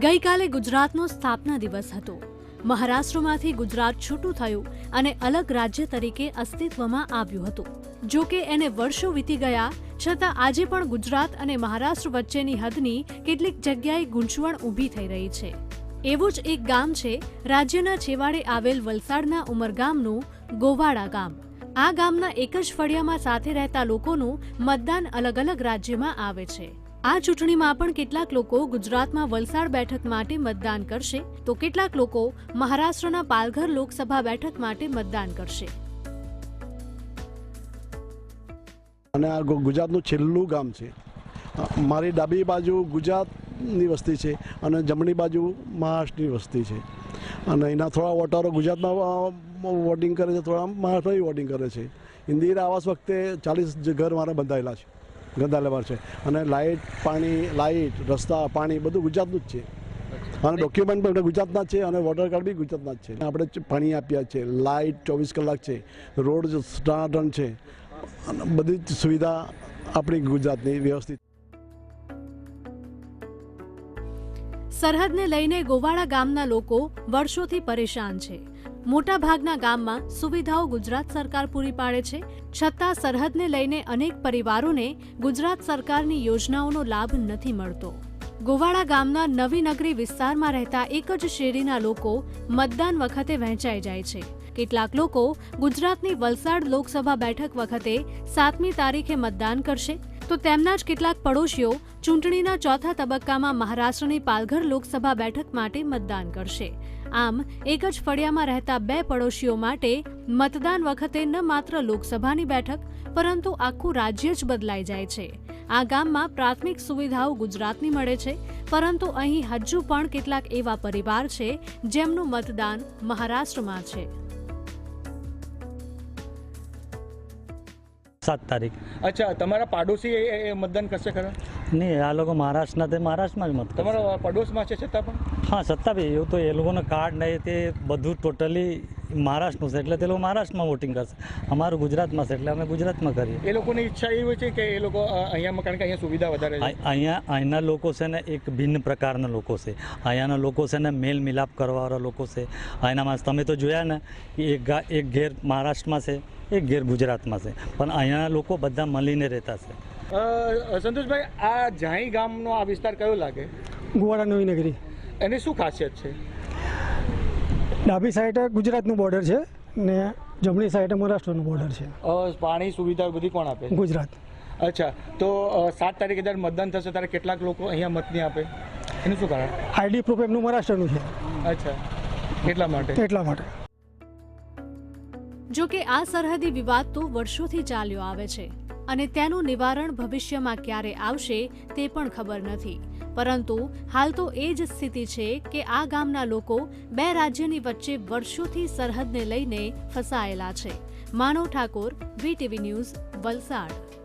ગઈકાલે ગુજરાતનો સ્થાપના દિવસ હતો. મહારાષ્ટ્રમાંથી ગુજરાત છૂટું થયું અને અલગ રાજ્ય તરીકે અસ્તિત્વમાં આવ્યું હતું. જો કે એને વર્ષો વીતી ગયા, છતાં આજે પણ ગુજરાત અને મહારાષ્ટ્ર વચ્ચેની હદની કેટલીક જગ્યાએ ગૂંચવણ ઊભી થઈ રહી છે. એવું જ એક ગામ છે, રાજ્યના છેવાડે આવેલ વલસાડના ઉમરગામનું ગોવાડા ગામ. આ ગામના એક જ ફળિયામાં સાથે રહેતા લોકોનું મતદાન અલગ અલગ રાજ્યમાં આવે છે. આ ચૂંટણીમાં પણ કેટલાક લોકો ગુજરાતમાં વલસાડ બેઠક માટે મતદાન કરશે. તો કેટલાક લોકો મહારાષ્ટ્રના પાલઘર લોકસભા બેઠક માટે મતદાન કરશે. અને આ ગુજરાતનું છેલ્લું ગામ છે. મારી ડાબી બાજુ ગુજરાતની વસ્તી છે અને જમણી બાજુ મહારાષ્ટ્રની વસ્તી છે. અને એના થોડા વોટરો ગુજરાતમાં વોટિંગ કરે છે, થોડા મહારાષ્ટ્રમાં વોટિંગ કરે છે. ઇન્દિરા આવાસ વખતે ચાલીસ ઘર મારા બંધાયેલા છે. બંધાયેલા છે. અને લાઇટ, પાણી, લાઇટ, રસ્તા, પાણી બધું ગુજરાતનું જ છે. અને ડોક્યુમેન્ટ પણ ગુજરાતના છે અને વોટર કાર્ડ બી ગુજરાતના જ છે. આપણે પાણી આપ્યા છે. લાઇટ ચોવીસ કલાક છે. રોડ સ્ટાર્ટન છે. અને બધી જ સુવિધા આપણી ગુજરાતની વ્યવસ્થિત સરહદને લઈને ગોવાડા ગામના લોકો વર્ષોથી પરેશાન છે. મોટાભાગના ગામમાં સુવિધાઓ ગુજરાત સરકાર પૂરી પાડે છે, છતાં સરહદને લઈને અનેક પરિવારોને ગુજરાત સરકારની યોજનાઓનો લાભ નથી મળતો. ગોવાડા ગામના નવી નગરી વિસ્તારમાં રહેતા એક જ શેરીના લોકો મતદાન વખતે વહેંચાઈ જાય છે. કેટલાક લોકો ગુજરાતની વલસાડ લોકસભા બેઠક વખતે સાતમી તારીખે મતદાન કરશે તો તેમના જ કેટલાક પડોશીઓ ચૂંટણીના ચોથા તબક્કામાં મહારાષ્ટ્રની પાલઘર લોકસભા બેઠક માટે મતદાન કરશે. આમ, એક જ ફળિયામાં રહેતા બે પડોશીઓ માટે મતદાન વખતે ન માત્ર લોકસભાની બેઠક, પરંતુ આખું રાજ્ય જ બદલાઈ જાય છે. આ ગામમાં પ્રાથમિક સુવિધાઓ ગુજરાતની મળે છે, પરંતુ અહીં હજુ પણ કેટલાક એવા પરિવાર છે જેમનું મતદાન મહારાષ્ટ્રમાં છે. સાત તારીખ. અચ્છા તમારા પાડોશી એ- મતદાન કરશે ખરા? નહીં આ લોકો મહારાષ્ટ્રના તે મહારાષ્ટ્રમાં જ મત તમારા પડોશમાં છે છતાં પણ? હા સત્તાભાઈ એવું તો એ લોકોનો કાર્ડ નહીં તે બધું ટોટલી મહારાષ્ટ્રનું છે એટલે તે લોકો મહારાષ્ટ્રમાં વોટિંગ કરશે. અમારું ગુજરાતમાં છે એટલે અમે ગુજરાતમાં કરીએ. એ લોકોની ઈચ્છા એવી હોય છે કે એ લોકો અહીંયામાં અહીંયા કારણ કે અહીંયા સુવિધા વધારે છે? અહીંયા અહીંના લોકો છે ને એક ભિન્ન પ્રકારના લોકો છે. અહીંયાના લોકો છે ને મેલ મિલાપ કરવાવાળા લોકો છે. અહીંનામાં તમે તો જોયા ને કે એક એક ઘેર મહારાષ્ટ્રમાં છે એક ઘેર ગુજરાતમાં છે. પણ અહીંયાના લોકો બધા મળીને રહેતા છે. સંતોષભાઈ આ જાઈ ગામનો આ વિસ્તાર કયો લાગે? ગુવાડા નવી નગરી એની શું ખાસિયત છે? ડાબી સાઈડ ગુજરાતનું બોર્ડર છે ને જમણી સાઈડ મહારાષ્ટ્રનું બોર્ડર છે. અ, પાણી સુવિધા બધી કોણ આપે? ગુજરાત. અચ્છા તો સાત તારીખે જ્યારે મતદાન થશે ત્યારે કેટલાક લોકો અહીંયા મત નહીં આપે? એનું શું કારણ? આઈડી પ્રૂફ એમનું મહારાષ્ટ્રનું છે. અચ્છા એટલા માટે? એટલા માટે. જો કે આ સરહદી વિવાદ તો વર્ષોથી ચાલ્યો આવે છે અને તેનું નિવારણ ભવિષ્યમાં ક્યારે આવશે તે પણ ખબર નથી. પરંતુ હાલ તો એ જ સ્થિતિ છે કે આ ગામના લોકો બે રાજ્યની વચ્ચે વર્ષોથી સરહદને લઈને ફસાયેલા છે. Manav Thakor, VTV news, Valsad.